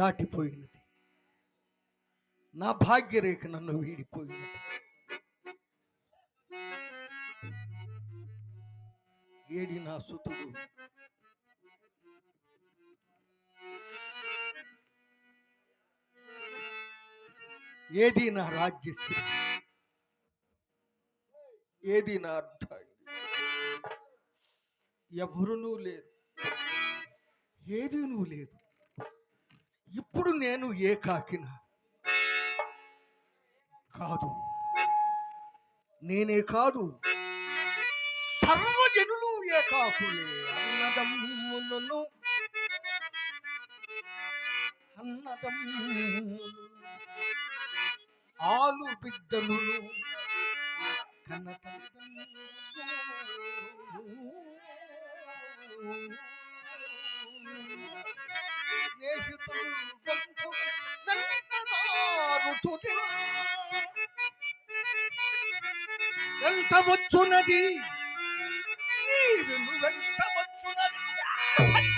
దాటిపోయినది. నా భాగ్యరేఖ నన్ను వీడిపోయినది. ఏడి నా సుతుడు? ఏది నా రాజ్యశ్రీ? ఏది నా అర్థం ఎవరునూ లేరు. ఏది నువ్వు లేదు. ఇప్పుడు నేను ఏ కాకిన? కాదు. నేనే కాదు. సర్వజనులు ఏ కాకులే అన్నదమ్మును ఆలు బిడ్డలు కన్న ఎంత వచ్చున్నది నీవు వెంట వచ్చున్నది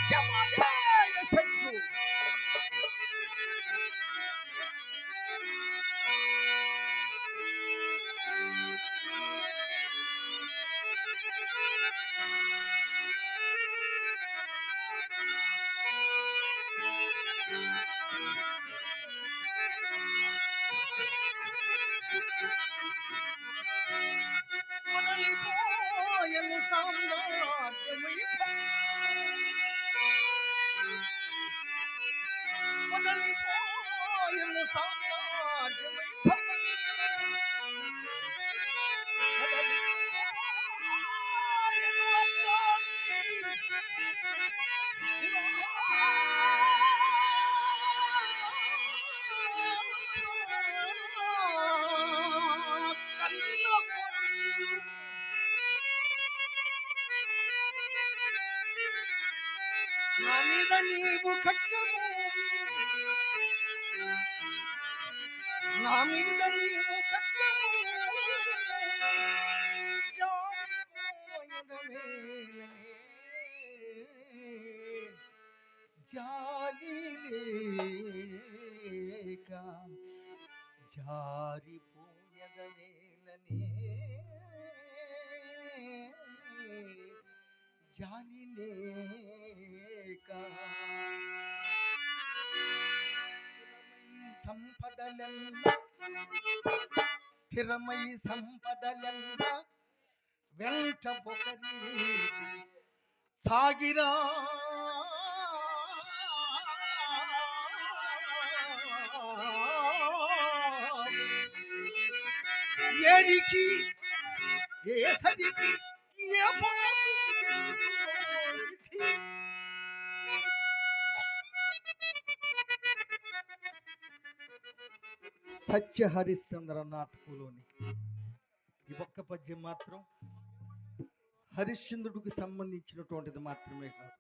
నా మీద నీవు కక్షము నా మీద నీవు కక్షము జాలి లేక జారిపోయదవేలని జాలి లేక సంపదలెల్ల స్థిరమై సంపదలెల్ల వెంట పొగరి సాగిరా. ఏరికి ఏ సరికి ఏ పాపు సత్య హరిశ్చంద్ర నాటకంలోని ఈ ఒక్క పద్యం మాత్రం హరిశ్చంద్రుడికి సంబంధించినటువంటిది మాత్రమే కాదు.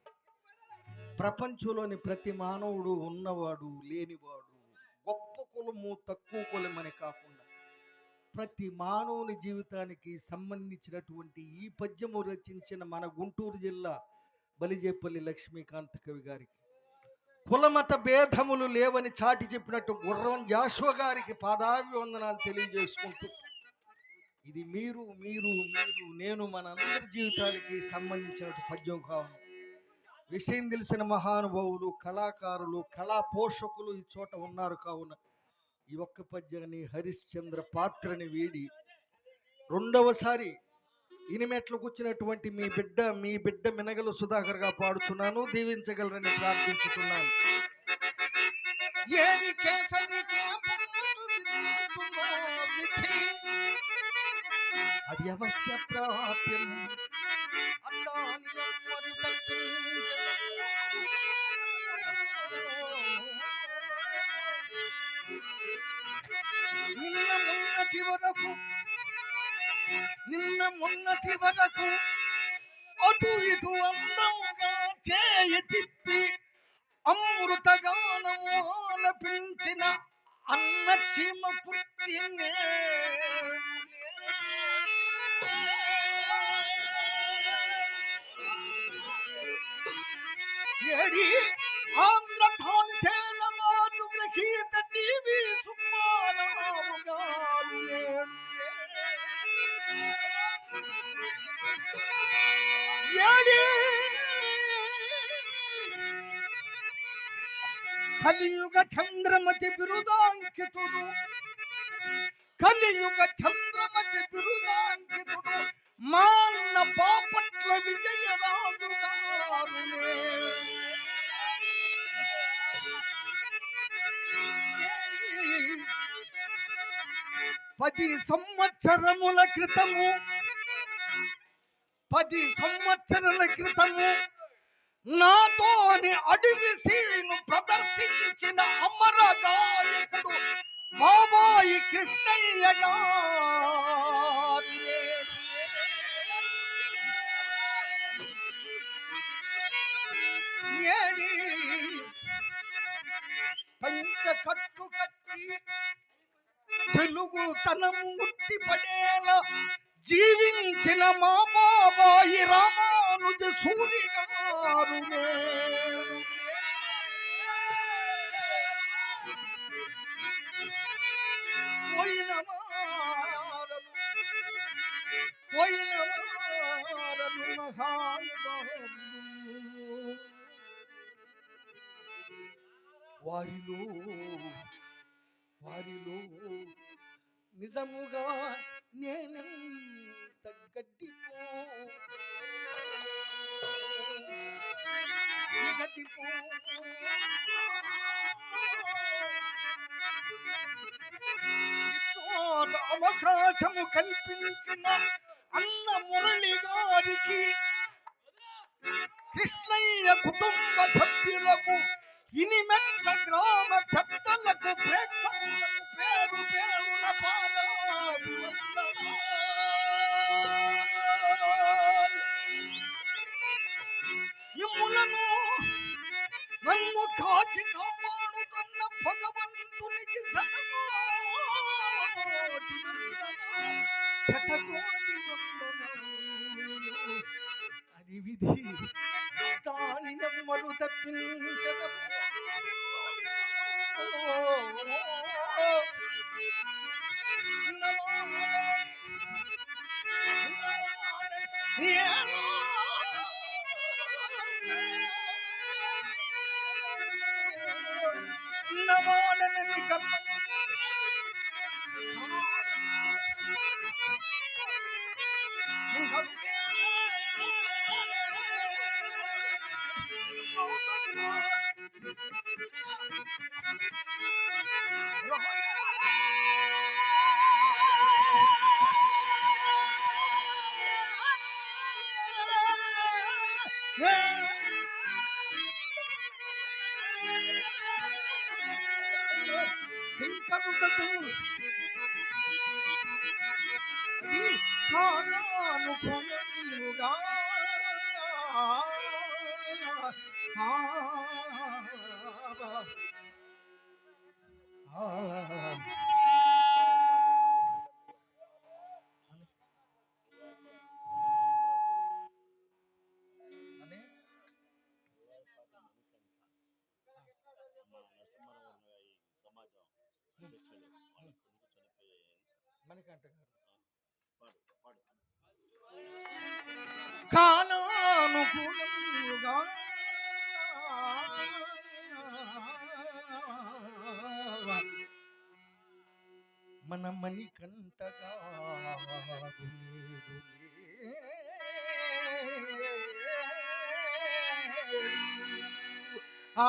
ప్రపంచంలోని ప్రతి మానవుడు ఉన్నవాడు లేనివాడు గొప్ప కులము తక్కువ కులమని కాకుండా ప్రతి మానవుని జీవితానికి సంబంధించినటువంటి ఈ పద్యము రచించిన మన గుంటూరు జిల్లా బలిజేపల్లి లక్ష్మీకాంత్ కవి గారికి కులమత భేదములు లేవని చాటి చెప్పినట్టు గుర్రం జాషువ గారికి పాదాభివందనాలు తెలియజేసుకుంటూ ఇది మీరు మీరు మీరు నేను మన అందరి జీవితానికి సంబంధించిన పద్యం కావును విషయం తెలిసిన మహానుభావులు కళాకారులు కళా పోషకులు ఈ చోట ఉన్నారు కావున ఈ ఒక్క పద్యాన్ని హరిశ్చంద్ర పాత్రని వీడి రెండవసారి ఇనిమెట్లు కూర్చున్నటువంటి మీ బిడ్డ మీ బిడ్డ మినగలు సుధాకర్గా పాడుతున్నాను దీవించగలరని ప్రార్థించుతున్నాను. ఏరి కేసరికే అది అవశ్య ప్రాప్యం. నిన్న మొన్నటి వరకు నిన్న మొన్నటి వరకు అటు ఇటు అందంగా చేయి తిప్పి అమృతగానము ఆలపించిన అన్న చీమ పుట్టినే ఏడి ఆంధ్ర టీవీ కలియుగ చంద్రమతి బిరుదాంకితుడు. కలియుగ చంద్రమతి బిరుదాంకితుడు. మాన్న బాపట్ల విజయరాజు పది సంవత్సరముల క్రితము పది సంవత్సరాల క్రితము నాతోని అడవి సీను ప్రదర్శించిన అమర గాయకుడు బాబాయి కృష్ణయ్య గారు. ఏడి పంచ కట్టు కట్టి తెలుగు తనం ఉట్టి పడేలా జీవించిన మా బాబాయి రామానుజ సూరి గారు నేడు. పోయిన వారలు పోయిన వారిలో వారిలో నిజముగా నేనెంత గడ్డిపో గడ్డిపో అవకాశము కల్పించిన అన్న మురళి గారికి కృష్ణయ్య కుటుంబ సభ్యులకు ఇనిమెట్ల గ్రామ పెద్దలకు ప్రేక్ష కాచి భగవంతునికి శతకోటి వందనాలు. శతకోటి వందనాలు. అది విధి తప్పించదు ಕಣ್ಣಲ್ಲಿ ಕಪ್ಪ Yeah! కాలానుగుణముగా అని మా నరసింహారావు గారి సమాజం మణికంఠ గారు మన మణికంఠగా ఆ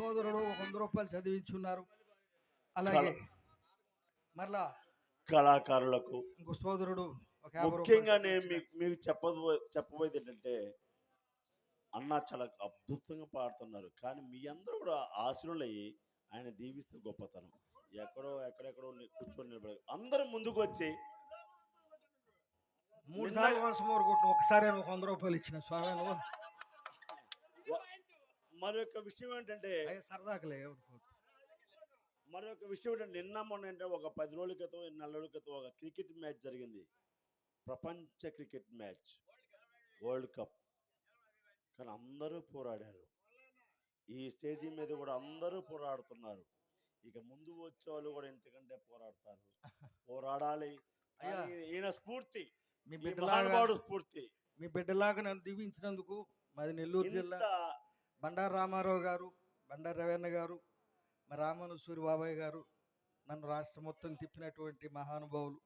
సోదరుడు ఒక వంద రూపాయలు చదివించున్నారు. అలాగే మరలా కళాకారులకు ఇంకో సోదరుడు ఒక యాభై ముఖ్యంగా రూపాయలు నేను. మీకు మీకు చెప్పబో చెప్పబోయేది ఏంటంటే అన్న చాలా అద్భుతంగా పాడుతున్నారు. కానీ మీ అందరూ కూడా ఆశలులయ్యి ఆయన దీవిస్తూ గొప్పతనం. ఎక్కడో ఎక్కడెక్కడో కూర్చొని నిలబడి అందరూ ముందుకు వచ్చి మూడు సార్లు వంశం కొట్టిన ఒకసారి వంద రూపాయలు ఇచ్చిన. స్వామి మరొక విషయం ఏంటంటే సరదాకులే. మరొక విషయం ఏంటంటే నిన్న మొన్న అంటే ఒక పది రోజుల క్రితం నెల రోజుల క్రితం ఒక క్రికెట్ మ్యాచ్ జరిగింది. ప్రపంచ క్రికెట్ మ్యాచ్. World cup. కానీ అందరూ పోరాడారు. ఈ స్టేజీ మీద కూడా అందరూ పోరాడుతున్నారు. ఇక ముందు వచ్చే వాళ్ళు కూడా ఎంతకంటే పోరాడతారు. పోరాడాలి. ఈయన స్ఫూర్తి. మీ మహానుభావుడు స్ఫూర్తి. మీ బిడ్డలాగా నన్ను దీవించినందుకు మాది నెల్లూరు జిల్లా బండారు రామారావు గారు బండారు రవీణ గారు మరి రామనసూరి బాబాయ్ గారు నన్ను రాష్ట్రం మొత్తం తిప్పినటువంటి మహానుభావులు.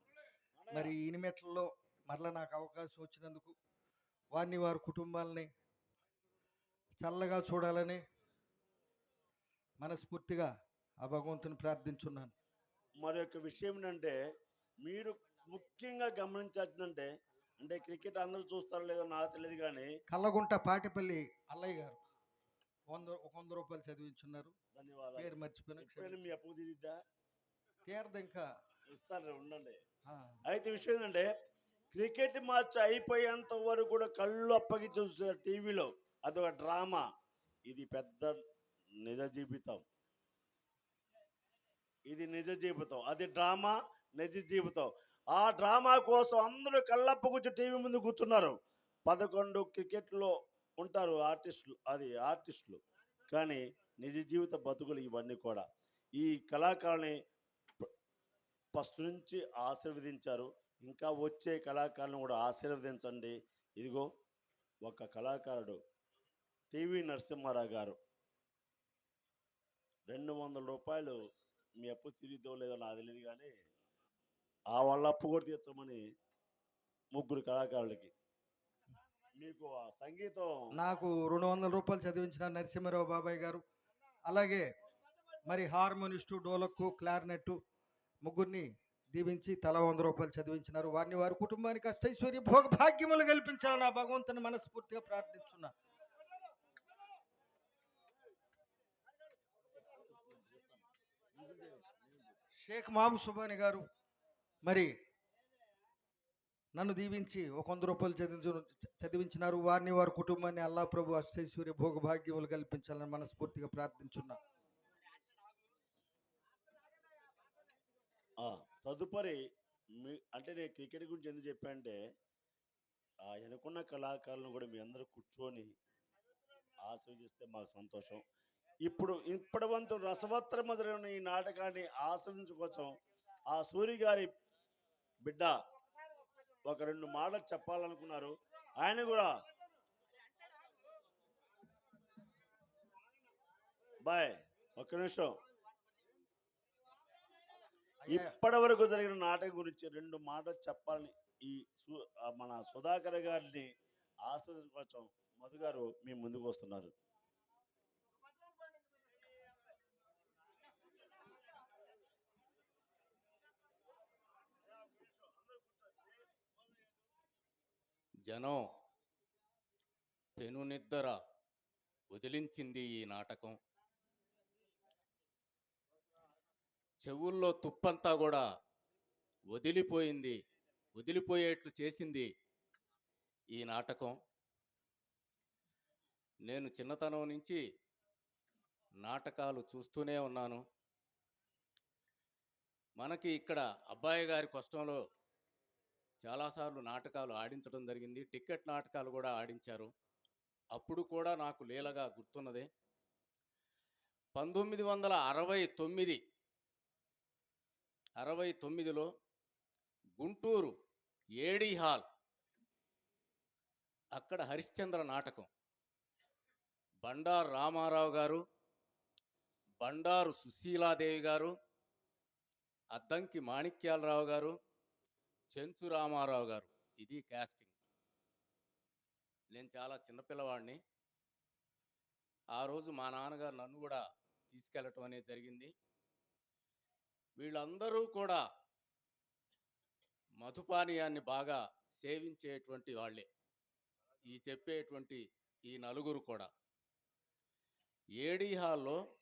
మరి ఇనిమెట్లలో మరలా నాకు అవకాశం వచ్చినందుకు వారిని వారి కుటుంబాలని చల్లగా చూడాలని మనస్ఫూర్తిగా ఆ భగవంతుని ప్రార్థించున్నాను. మరొక విషయం ఏంటంటే మీరు ముఖ్యంగా గమనించాల్సిందంటే అంటే క్రికెట్ అందరూ చూస్తారో లేదో నాకు తెలియదు కానీ కల్లగుంట పాటిపల్లి అల్లయ్య గారు. వంద ఒక వంద రూపాయలు చదివించున్నారు. ధన్యవాదాలు. పేరు మర్చిపోయినా ఎప్పుడైనా మీ అప్పు తిరిగిద్దా తీరదు ఇంకా. ఇస్తారు ఉండండి. అయితే విషయం ఏంటంటే క్రికెట్ మ్యాచ్ అయిపోయేంత వరకు కూడా కళ్ళు అప్పగించి చూస్తారు టీవీలో. అదొక డ్రామా. ఇది పెద్ద నిజ జీవితం. ఇది నిజ జీవితం. అది డ్రామా నిజ జీవితం. ఆ డ్రామా కోసం అందరూ కళ్ళప్ప కూర్చో టీవీ ముందు కూర్చున్నారు. పదకొండు క్రికెట్లో ఉంటారు ఆర్టిస్టులు అది ఆర్టిస్టులు. కానీ నిజ జీవిత బతుకులు ఇవన్నీ కూడా. ఈ కళాకారుని ఫస్ట్ నుంచి ఆశీర్వదించారు. ఇంకా వచ్చే కళాకారులను కూడా ఆశీర్వదించండి. ఇదిగో ఒక కళాకారుడు టీవీ నరసింహారావు గారు. రెండు వందల రూపాయలు మీ అప్పు తిరిగితో లేదో నాకు తెలియదు కానీ ఆ వాళ్ళ అప్పు కూడా తీర్చమని ముగ్గురు కళాకారులకి మీకు ఆ సంగీతం నాకు రెండు వందల రూపాయలు చదివించిన నరసింహారావు బాబాయ్ గారు. అలాగే మరి హార్మోనిస్టు డోలక్కు క్లారినెట్టు ముగ్గురిని దీవించి తల వంద రూపాయలు చదివించినారు. వారిని వారి కుటుంబానికి అష్టైశ్వర్య భోగ భాగ్యములు కల్పించాలని ఆ భగవంతుని మనస్ఫూర్తిగా ప్రార్థిస్తున్నా. షేక్ మాబు సుబాని గారు మరి నన్ను దీవించి ఒక వంద రూపాయలు చదివించు చదివించినారు. వారిని వారి కుటుంబాన్ని అల్లా ప్రభు అష్టైశ్వర్య భోగభాగ్యములు కల్పించాలని మనస్ఫూర్తిగా ప్రార్థించున్నా. తదుపరి మీ అంటే నేను క్రికెట్ గురించి ఎందుకు చెప్పానంటే ఆ వెనుకున్న కళాకారులను కూడా మీ అందరూ కూర్చొని ఆస్వాదిస్తే మాకు సంతోషం. ఇప్పుడు ఇప్పటి వంతు రసవత్తర మొదలైన ఈ నాటకాన్ని ఆస్వాదించుకోసం ఆ సూరి గారి బిడ్డ ఒక రెండు మాటలు చెప్పాలనుకున్నారు. ఆయన కూడా బాయ్ ఒక్క నిమిషం. ఇప్పటి వరకు జరిగిన నాటకం గురించి రెండు మాటలు చెప్పాలని ఈ మన సుధాకర్ గారిని ఆస్వాదించడం మధు గారు మీ ముందుకు వస్తున్నారు. జనం పెనునిద్దర వదిలించింది ఈ నాటకం. చెవుల్లో తుప్పంతా కూడా వదిలిపోయింది వదిలిపోయేట్లు చేసింది ఈ నాటకం. నేను చిన్నతనం నుంచి నాటకాలు చూస్తూనే ఉన్నాను. మనకి ఇక్కడ అబ్బాయి గారి కష్టంలో చాలాసార్లు నాటకాలు ఆడించడం జరిగింది. టికెట్ నాటకాలు కూడా ఆడించారు. అప్పుడు కూడా నాకు లీలగా గుర్తున్నదే. పంతొమ్మిది వందల అరవై తొమ్మిది అరవై తొమ్మిదిలో గుంటూరు ఏడి హాల్ అక్కడ హరిశ్చంద్ర నాటకం. బండారు రామారావు గారు బండారు సుశీలాదేవి గారు అద్దంకి మాణిక్యాలరావు గారు చెంచు రామారావు గారు. ఇది కాస్టింగ్ నేను చాలా చిన్నపిల్లవాడిని ఆ రోజు మా నాన్నగారు నన్ను కూడా తీసుకెళ్ళటం అనేది జరిగింది. వీళ్ళందరూ కూడా మధుపానీయాన్ని బాగా సేవించేటువంటి వాళ్ళే. ఈ చెప్పేటువంటి ఈ నలుగురు కూడా. ఏడీ హాల్లో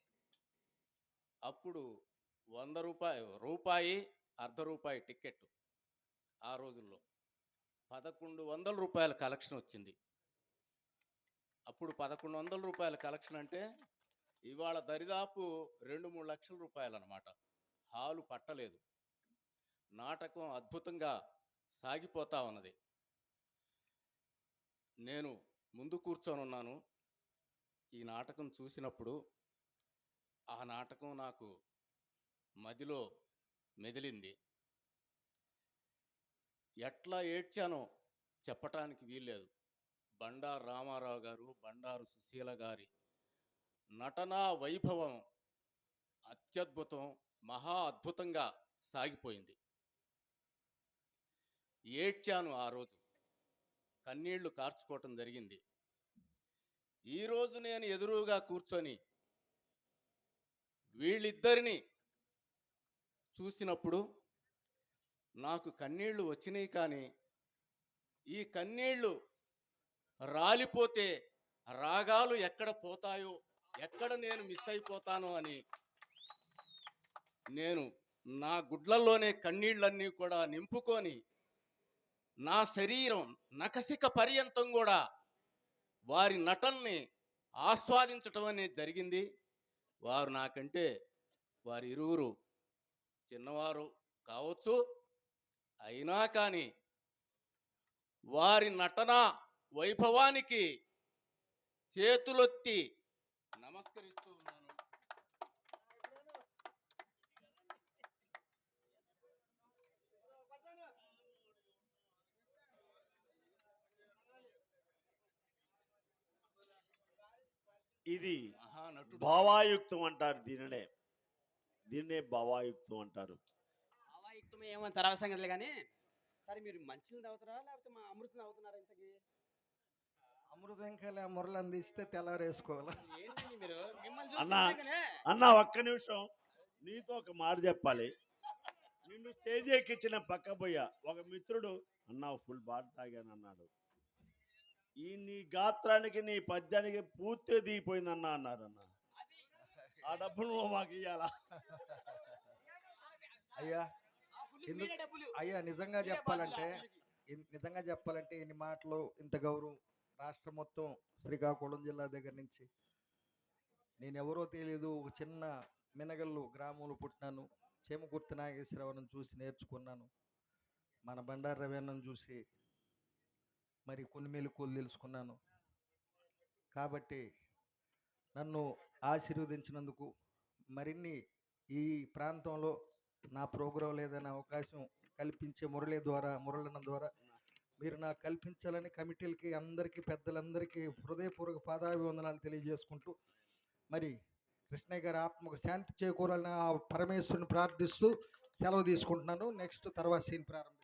అప్పుడు వంద రూపాయి రూపాయి అర్ధ రూపాయి టికెట్ ఆ రోజుల్లో పదకొండు వందల రూపాయల కలెక్షన్ వచ్చింది. అప్పుడు పదకొండు వందల రూపాయల కలెక్షన్ అంటే ఇవాళ దరిదాపు రెండు మూడు లక్షల రూపాయలు అనమాట హాలు పట్టలేదు. నాటకం అద్భుతంగా సాగిపోతా ఉన్నది. నేను ముందు కూర్చొని ఉన్నాను. ఈ నాటకం చూసినప్పుడు ఆ నాటకం నాకు మదిలో మెదిలింది. ఎట్లా ఏడ్చానో చెప్పటానికి వీల్లేదు. బండారు రామారావు గారు బండారు సుశీల గారి నటనా వైభవం అత్యద్భుతం మహా అద్భుతంగా సాగిపోయింది. ఏడ్చాను ఆ రోజు. కన్నీళ్ళు కార్చుకోవటం జరిగింది. ఈరోజు నేను ఎదురుగా కూర్చొని వీళ్ళిద్దరిని చూసినప్పుడు నాకు కన్నీళ్ళు వచ్చినాయి కానీ ఈ కన్నీళ్ళు రాలిపోతే రాగాలు ఎక్కడ పోతాయో ఎక్కడ నేను మిస్ అయిపోతానో అని నేను నా గుడ్లల్లోనే కన్నీళ్ళన్నీ కూడా నింపుకొని నా శరీరం నకసిక పర్యంతం కూడా వారి నటన్ని ఆస్వాదించటం అనేది జరిగింది. వారు నాకంటే వారి ఇరువురు చిన్నవారు కావచ్చు అయినా కానీ వారి నటన వైభవానికి చేతులొత్తి నమస్కరిస్తూ ఉన్నాను. ఇది భావాయుక్తం అంటారు దీనినే. దీన్నే భావాయుక్తం అంటారు. ఏమో తర్వాత సంగతులు కానీ సరే మీరు మంచిని తాగుతారా లేకపోతే మా అమృతం తాగుతున్నారా ఇంతకి? అమృతం ఇంకా మురళి అందిస్తే తెల్లారేసుకోవాలి? ఏంటండి మీరు? మిమ్మల్ని అన్నా. ఒక్క నిమిషం. నీతో ఒక మాట చెప్పాలి. నిన్ను స్టేజ్ ఎక్కించిన పక్క పోయా ఒక మిత్రుడు అన్న ఫుల్ బాట తాగాను అన్నాడు. ఈ నీ గాత్రానికి నీ పద్యానికి పూర్తి దిగిపోయిందన్న అన్నారు అన్న. ఆ డబ్బు నువ్వు మాకు ఇయ్యాలా? అయ్యా అయ్యా నిజంగా చెప్పాలంటే నిజంగా చెప్పాలంటే ఇన్ని మాటలు ఇంత గౌరవం రాష్ట్రం మొత్తం శ్రీకాకుళం జిల్లా దగ్గర నుంచి. నేను ఎవరో తెలియదు ఒక చిన్న మినగల్లు గ్రామంలో పుట్టినాను. చేమకుర్తి నాగేశ్వరరావును చూసి నేర్చుకున్నాను. మన బండారు రవీణను చూసి మరి కొన్ని మెలకువలు తెలుసుకున్నాను. కాబట్టి నన్ను ఆశీర్వదించినందుకు మరిన్ని ఈ ప్రాంతంలో నా ప్రోగ్రాం ఏదైనా అవకాశం కల్పించే మురళి ద్వారా మురళన ద్వారా మీరు నాకు కల్పించాలని కమిటీలకి అందరికీ పెద్దలందరికీ హృదయపూర్వక పాదాభివందనాలు తెలియజేసుకుంటూ మరి కృష్ణయ్య గారి ఆత్మకు శాంతి చేకూరాలని ఆ పరమేశ్వరుని ప్రార్థిస్తూ సెలవు తీసుకుంటున్నాను. నెక్స్ట్ తర్వాత సీన్ ప్రారంభిస్తాను